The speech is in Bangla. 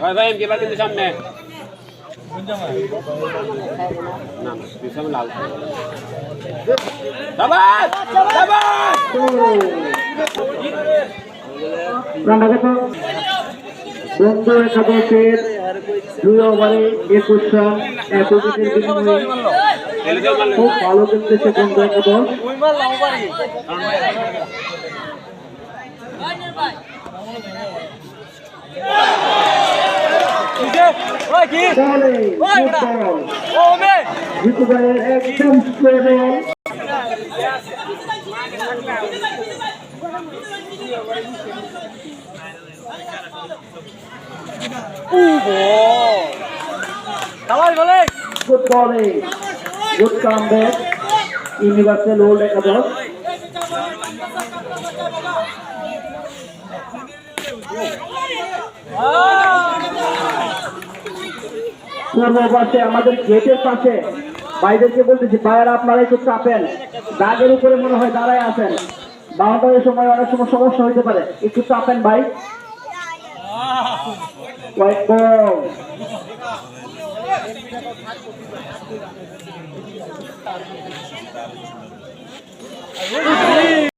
ভাই ভাই এমকে বাদ কিন্তু সামনে। বন্ধু দুই ওভারে একুশ রান বিনিময়ে খুব ভালো বন্ধু বলে football good comeback universal old একাদশ পূর্ব পাশে আমাদের গেটের পাশে, ভাইদেরকে বলতেছি ভাইয়ারা আপনারা একটু চাপেন। দাগের উপরে মনে হয় দাঁড়ায় আছেন। বাউন্ডারির সময় অনেক সময় সমস্যা হইতে পারে। একটু চাপেন ভাই। ball.